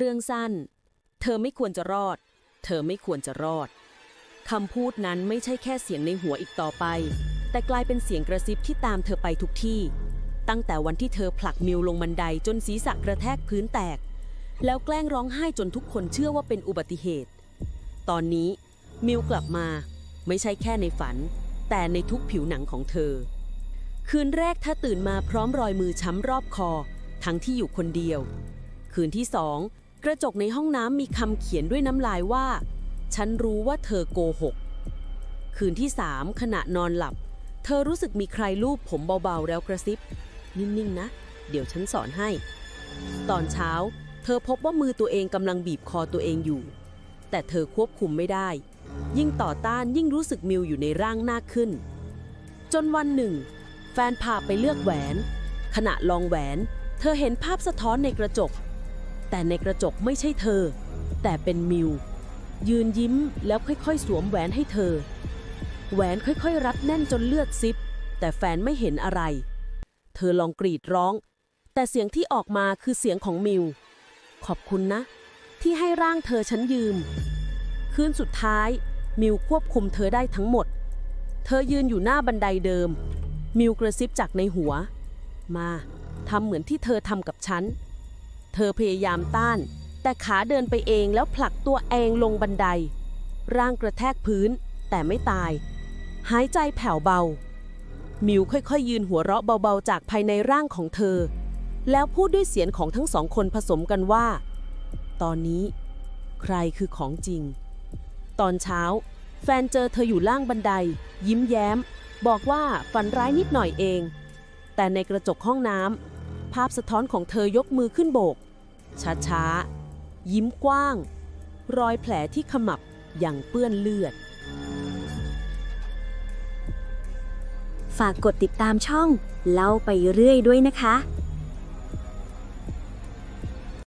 เรื่องสั้น เธอไม่ควรจะรอด เธอไม่ควรจะรอดคำพูดนั้นไม่ใช่แค่เสียงในหัวอีกต่อไป แต่กลายเป็นเสียงกระซิบที่ตามเธอไปทุกที่ ตั้งแต่วันที่เธอผลักมิวลงบันไดจนศีรษะกระแทกพื้นแตก แล้วแกล้งร้องไห้จนทุกคนเชื่อว่าเป็นอุบัติเหตุ ตอนนี้มิวกลับมา ไม่ใช่แค่ในฝัน แต่ในทุกผิวหนังของเธอ คืนแรกเธอตื่นมาพร้อมรอยมือช้ำรอบคอ ทั้งที่อยู่คนเดียว คืนที่สอง กระจกในห้องน้ำมีคำเขียนด้วยน้ำลายว่า ฉันรู้ว่าเธอโกหก คืนที่สามขณะนอนหลับ เธอรู้สึกมีใครลูบผมเบาๆ แล้วกระซิบ นิ่งๆนะ เดี๋ยวฉันสอนให้ ตอนเช้า เธอพบว่ามือตัวเองกำลังบีบคอตัวเองอยู่ แต่เธอควบคุมไม่ได้ ยิ่งต่อต้านยิ่งรู้สึกมิวอยู่ในร่างหน้าขึ้น จนวันหนึ่ง แฟนพาไปเลือกแหวน ขณะลองแหวน เธอเห็นภาพสะท้อนในกระจก แต่ในกระจกไม่ใช่เธอ แต่เป็นมิว ยืนยิ้มแล้วค่อยๆ สวมแหวนให้เธอ แหวนค่อยๆ รัดแน่นจนเลือดซิบ แต่แฟนไม่เห็นอะไร เธอลองกรีดร้อง แต่เสียงที่ออกมาคือเสียงของมิว ขอบคุณนะ ที่ให้ร่างเธอฉันยืม คืนสุดท้าย มิวควบคุมเธอได้ทั้งหมด เธอยืนอยู่หน้าบันไดเดิม มิวกระซิบจากในหัว มาทำเหมือนที่เธอทำกับฉัน เธอพยายามต้าน แต่ขาเดินไปเองแล้วผลักตัวเองลงบันได ร่างกระแทกพื้น แต่ไม่ตาย หายใจแผ่วเบา มิวค่อยๆ ยืนหัวเราะเบาๆ จากภายในร่างของเธอ แล้วพูดด้วยเสียงของทั้งสองคนผสมกันว่า ตอนนี้ ใครคือของจริง ตอนเช้า แฟนเจอเธออยู่ล่างบันได ยิ้มแย้ม บอกว่าฝันร้ายนิดหน่อยเอง แต่ในกระจกห้องน้ำภาพสะท้อนของเธอยกมือขึ้นโบก ช้าๆ ยิ้มกว้าง รอยแผลที่ขมับอย่างเปื้อนเลือด ฝากกดติดตามช่อง เล่าไปเรื่อยด้วยนะคะ